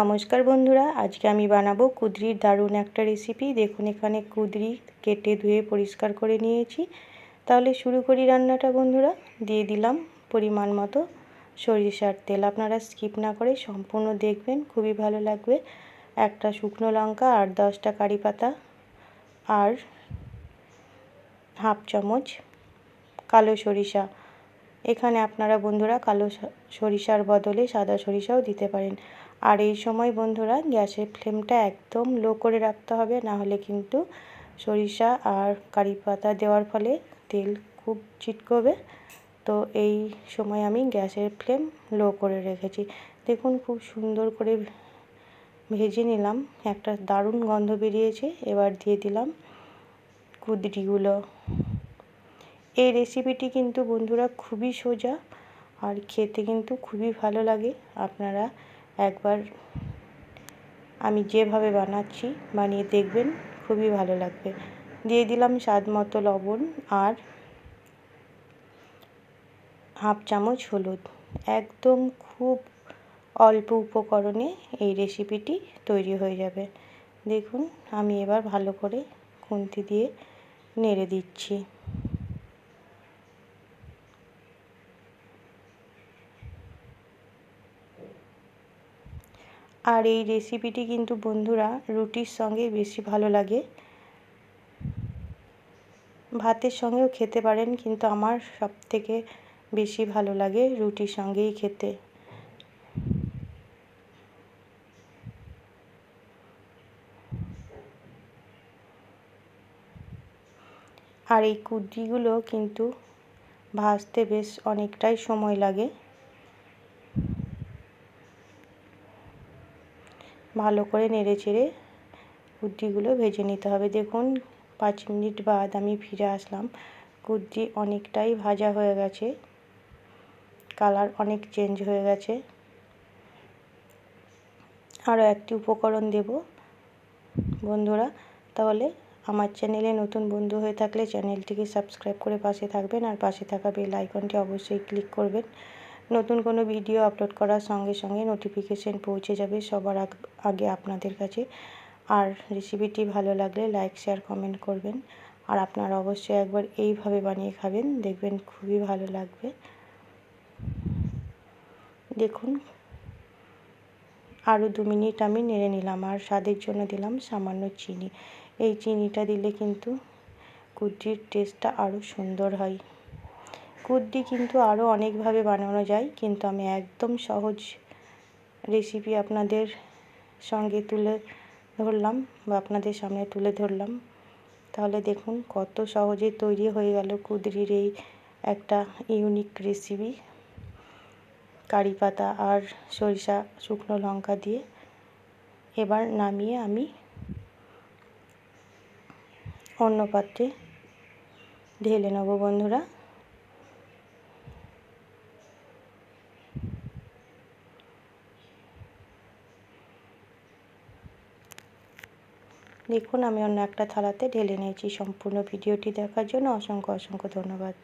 নমস্কার বন্ধুরা, আজকে আমি বানাবো কুদরির দারুণ একটা রেসিপি দেখুন, এখানে কুদরি কেটে ধুয়ে পরিষ্কার করে নিয়েছি। তাহলে শুরু করি রান্নাটা বন্ধুরা। দিয়ে দিলাম পরিমাণ মতো সরিষার তেল। আপনারা স্কিপ না করে সম্পূর্ণ দেখবেন, খুবই ভালো লাগবে। একটা শুকনো লঙ্কা আর দশটা কারি পাতা আর হাফ চামচ কালো সরিষা। এখানে আপনারা বন্ধুরা কালো সরিষার বদলে সাদা সরিষাও দিতে পারেন। আর এই সময় বন্ধুরা, গ্যাসের ফ্লেমটা একদম লো করে রাখতে হবে, না হলে কিন্তু সরিষা আর কারি পাতা দেওয়ার ফলে তেল খুব চিটকবে। তো এই সময় আমি গ্যাসের ফ্লেম লো করে রেখেছি। দেখুন খুব সুন্দর করে ভেজে নিলাম, একটা দারুণ গন্ধ বেরিয়েছে, এবার দিয়ে দিলাম কুদরিগুলো। এই রেসিপিটি কিন্তু বন্ধুরা খুবই সোজা আর খেতে কিন্তু খুবই ভালো লাগে, আপনারা একবার আমি যেভাবে বানাচ্ছি, বানিয়ে দেখবেন খুবই ভালো লাগবে। দিয়ে দিলাম স্বাদ মতো লবণ আর হাফ চামচ হলুদ। একদম খুব অল্প উপকরণে এই রেসিপিটি তৈরি হয়ে যাবে। দেখুন, আমি এবার ভালো করে খুন্তি দিয়ে নেড়ে দিচ্ছি। আর এই রেসিপিটি কিন্তু বন্ধুরা রুটির সঙ্গে বেশি ভালো লাগে। ভাতের সঙ্গেও খেতে পারেন, কিন্তু আমার সব থেকে বেশি ভালো লাগে রুটির সঙ্গেই খেতে। আর এই কুদ্রিগুলো কিন্তু ভাজতে বেশ অনেকটাই সময় লাগে। ভালো করে নেড়ে চেড়ে কুদ্রিগুলো ভেজে নিতে হবে। দেখুন, পাঁচ মিনিট বাদ আমি ফিরে আসলাম। কুদ্রি অনেকটাই ভাজা হয়ে গেছে। কালার অনেক চেঞ্জ হয়ে গেছে। আরও একটি উপকরণ দেব। বন্ধুরা, তাহলে আমার চ্যানেলে নতুন বন্ধু হয়ে থাকলে চ্যানেলটিকে সাবস্ক্রাইব করে পাশে থাকবেন আর পাশে থাকা বেল আইকনটি অবশ্যই ক্লিক করবেন। নতুন কোনো ভিডিও আপলোড করার সঙ্গে সঙ্গে নোটিফিকেশান পৌঁছে যাবে সবার আগে আপনাদের কাছে। আর রেসিপিটি ভালো লাগলে লাইক শেয়ার কমেন্ট করবেন। আর আপনারা অবশ্যই একবার এইভাবে বানিয়ে খাবেন, দেখবেন খুবই ভালো লাগবে। দেখুন, আরও দু মিনিট আমি নেড়ে নিলাম। আর স্বাদের জন্য দিলাম সামান্য চিনি। এই চিনিটা দিলে কিন্তু কুদ্রির টেস্টটা আরও সুন্দর হয়। কুদ্রি কিন্তু আরও অনেকভাবে বানানো যায়, কিন্তু আমি একদম সহজ রেসিপি আপনাদের সঙ্গে তুলে ধরলাম বা আপনাদের সামনে তুলে ধরলাম। তাহলে দেখুন কত সহজে তৈরি হয়ে গেল কুদরির এই একটা ইউনিক রেসিপি কারি পাতা আর সরিষা, শুকনো লঙ্কা দিয়ে এবার নামিয়ে আমি অন্য পাত্রে ঢেলে নেব বন্ধুরা। দেখুন আমি অন্য একটা থালাতে ঢেলে নিয়েছি। সম্পূর্ণ ভিডিওটি দেখার জন্য অসংখ্য অসংখ্য ধন্যবাদ।